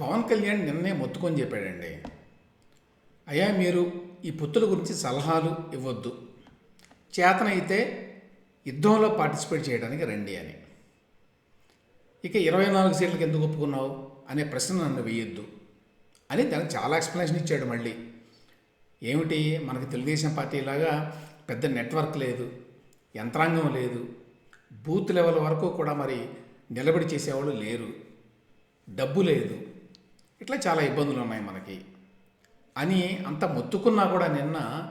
పవన్ కళ్యాణ్ నిన్నే మొత్తుకొని చెప్పాడండి. అయ్యా మీరు ఈ పొత్తుల గురించి సలహాలు ఇవ్వద్దు. చేతనైతే యుద్ధంలో పార్టిసిపేట్ చేయడానికి రండి అని. ఇక ఇరవై నాలుగు సీట్లకు ఎందుకు ఒప్పుకున్నావు అనే ప్రశ్న నన్ను వేయొద్దు అని దానికి చాలా ఎక్స్ప్లెనేషన్ ఇచ్చాడు మళ్ళీ. ఏమిటి? మనకు తెలుగుదేశం పార్టీ లాగా పెద్ద నెట్వర్క్ లేదు యంత్రాంగం లేదు బూత్ లెవెల్ వరకు కూడా మరి నిలబడి చేసేవాళ్ళు లేరు. డబ్బు లేదు. ఇట్లా చాలా ఇబ్బందులు ఉన్నాయి మనకి. అని అంత మొత్తుకున్నా కూడా నిన్న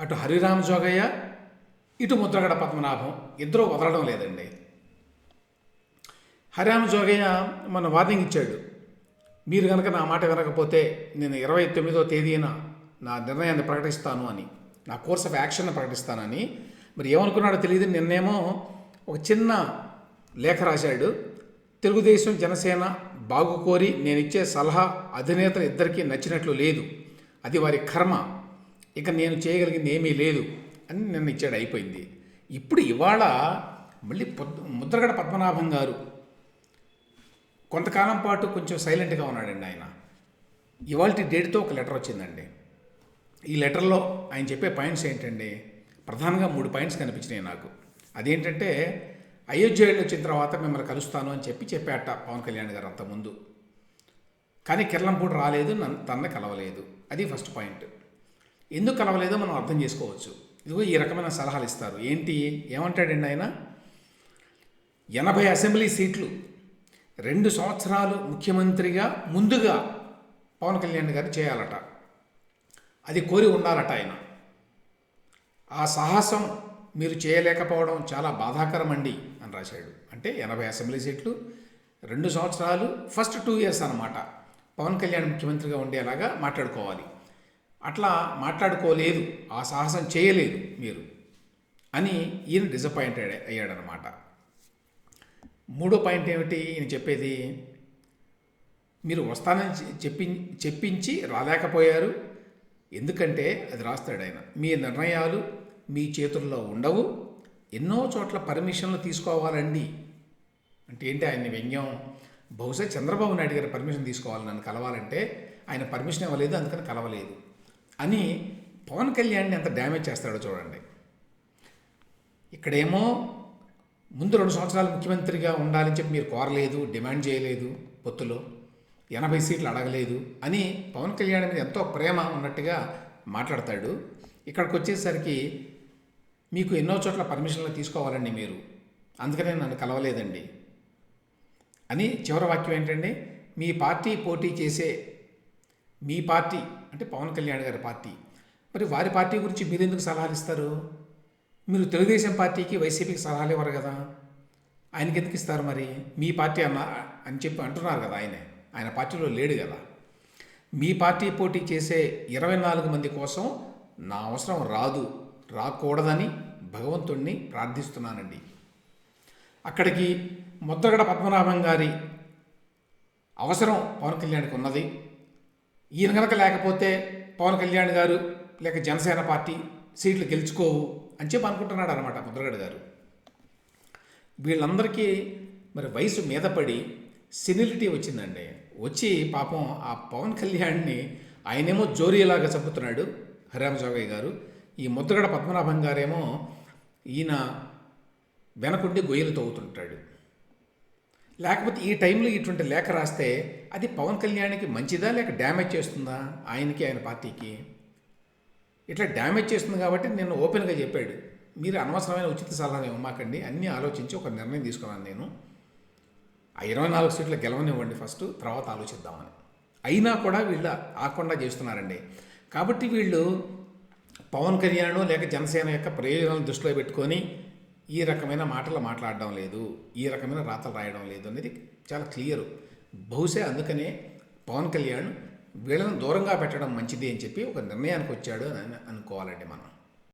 అటు హరిరామ జోగయ్య ఇటు ముద్రగడ పద్మనాభం ఇద్దరూ వదలడం లేదండి. హరిరామ జోగయ్య మన వార్నింగ్ ఇచ్చాడు. మీరు కనుక నా మాట వినకపోతే నేను ఇరవై తొమ్మిదో తేదీన నా నిర్ణయాన్ని ప్రకటిస్తాను అని నా కోర్స్ ఆఫ్ యాక్షన్ ప్రకటిస్తానని మరి ఏమనుకున్నాడో తెలియదు. నిన్నేమో ఒక చిన్న లేఖ రాశాడు. తెలుగుదేశం జనసేన బాగు కోరి నేను ఇచ్చే సలహా అధినేతలు ఇద్దరికీ నచ్చినట్లు లేదు. అది వారి కర్మ. ఇక నేను చేయగలిగింది ఏమీ లేదు అని నిన్న ఇచ్చాడు అయిపోయింది. ఇప్పుడు ఇవాళ మళ్ళీ పొద్దు ముద్రగడ పద్మనాభం గారు కొంతకాలం పాటు కొంచెం సైలెంట్గా ఉన్నాడండి ఆయన. ఇవాళ డేట్తో ఒక లెటర్ వచ్చిందండి. ఈ లెటర్లో ఆయన చెప్పే పాయింట్స్ ఏంటండి? ప్రధానంగా మూడు పాయింట్స్ కనిపించినాయి నాకు. అదేంటంటే అయోధ్య వచ్చిన తర్వాత మిమ్మల్ని కలుస్తాను అని చెప్పి చెప్పాట పవన్ కళ్యాణ్ గారు అంతకుముందు. కానీ కిరణంపూడి రాలేదు నన్ను తనని కలవలేదు. అది ఫస్ట్ పాయింట్ ఎందుకు కలవలేదో మనం అర్థం చేసుకోవచ్చు. ఇదిగో ఈ రకమైన సలహాలు ఇస్తారు. ఏంటి? ఏమంటాడండి ఆయన? ఎనభై అసెంబ్లీ సీట్లు రెండు సంవత్సరాలు ముఖ్యమంత్రిగా ముందుగా పవన్ కళ్యాణ్ గారు చేయాలట. అది కోరి ఉండాలట ఆయన. ఆ సాహసం మీరు చేయలేకపోవడం చాలా బాధాకరమండి అని రాశాడు. అంటే ఎనభై అసెంబ్లీ సీట్లు రెండు సంవత్సరాలు ఫస్ట్ టూ ఇయర్స్ అనమాట పవన్ కళ్యాణ్ ముఖ్యమంత్రిగా ఉండేలాగా మాట్లాడుకోవాలి. అట్లా మాట్లాడుకోలేదు. ఆ సాహసం చేయలేదు మీరు అని ఈయన డిసప్పాయింటెడ్ అయ్యాడనమాట మూడో పాయింట్ ఏమిటి? ఈయన చెప్పేది మీరు వస్తానని చెప్పి చెప్పించి రాలేకపోయారు. ఎందుకంటే అది రాస్తాడు ఆయన. మీ నిర్ణయాలు మీ చేతుల్లో ఉండవు. ఎన్నో చోట్ల పర్మిషన్లు తీసుకోవాలండి. అంటే ఏంటి ఆయన వ్యంగ్యం? బహుశా చంద్రబాబు నాయుడు గారి పర్మిషన్ తీసుకోవాలి నన్ను కలవాలంటే ఆయన పర్మిషన్ ఇవ్వలేదు అందుకని కలవలేదు. అని పవన్ కళ్యాణ్ని ఎంత డ్యామేజ్ చేస్తాడో చూడండి. ఇక్కడేమో ముందు రెండు సంవత్సరాలు ముఖ్యమంత్రిగా ఉండాలని చెప్పి మీరు కోరలేదు డిమాండ్ చేయలేదు పొత్తులో. ఎనభై సీట్లు అడగలేదు అని పవన్ కళ్యాణ్ మీద ఎంతో ప్రేమ ఉన్నట్టుగా మాట్లాడతాడు. ఇక్కడికి వచ్చేసరికి మీకు ఎన్నో చోట్ల పర్మిషన్లు తీసుకోవాలండి మీరు. అందుకనే నన్ను కలవలేదండి. అని చివరి వాక్యం ఏంటండి మీ పార్టీ పోటీ చేసే మీ పార్టీ అంటే పవన్ కళ్యాణ్ గారి పార్టీ. మరి వారి పార్టీ గురించి మీరు ఎందుకు సలహాలు ఇస్తారు మీరు తెలుగుదేశం పార్టీకి వైసీపీకి సలహాలు ఇవ్వరు కదా. ఆయనకి ఎందుకు ఇస్తారు మరి? మీ పార్టీ అన్న అని చెప్పి అంటున్నారు కదా ఆయనే. ఆయన పార్టీలో లేడు కదా. మీ పార్టీ పోటీ చేసే ఇరవై నాలుగు మంది కోసం నా అవసరం రాదు. రాకూడదని భగవంతుణ్ణి ప్రార్థిస్తున్నానండి. అక్కడికి ముద్రగడ పద్మనాభం గారి అవసరం పవన్ కళ్యాణ్కి ఉన్నది. ఈయన కనుక లేకపోతే పవన్ కళ్యాణ్ గారు లేక జనసేన పార్టీ సీట్లు గెలుచుకోవు అని చెప్పి అనుకుంటున్నాడు అనమాట ముద్రగడ గారు. వీళ్ళందరికీ మరి వయసు మీద పడి సెనిలిటీ వచ్చిందండి. వచ్చి పాపం ఆ పవన్ కళ్యాణ్ని ఆయనేమో జోరీలాగా చంపుతున్నాడు హరిరామ జోగయ్య గారు. ఈ ముద్రగడ పద్మనాభం గారేమో ఈయన వెనకుండి గొయ్యలు తవ్వుతుంటాడు. లేకపోతే ఈ టైంలో ఇటువంటి లేఖ రాస్తే అది పవన్ కళ్యాణ్కి మంచిదా లేక డ్యామేజ్ చేస్తుందా? ఆయనకి ఆయన పార్టీకి? ఇట్లా డ్యామేజ్ చేస్తుంది కాబట్టి నేను ఓపెన్గా చెప్పాడు. మీరు అనవసరమైన ఉచిత సలహాలు ఇవ్వమాకండి. అన్నీ ఆలోచించి ఒక నిర్ణయం తీసుకున్నాను నేను. ఆ ఇరవై నాలుగు సీట్లు గెలవనివ్వండి ఫస్ట్ తర్వాత ఆలోచిద్దామని. అయినా కూడా వీళ్ళు ఆకుండా చేస్తున్నారండి. కాబట్టి వీళ్ళు పవన్ కళ్యాణ్ లేక జనసేన యొక్క ప్రయోజనాలను దృష్టిలో పెట్టుకొని ఈ రకమైన మాటలు మాట్లాడడం లేదు ఈ రకమైన రాతలు రాయడం లేదు అనేది చాలా క్లియర్. బహుశా అందుకనే పవన్ కళ్యాణ్ వీళ్ళని దూరంగా పెట్టడం మంచిది అని చెప్పి ఒక నిర్ణయానికి వచ్చాడు అని అనుకోవాలండి మనం.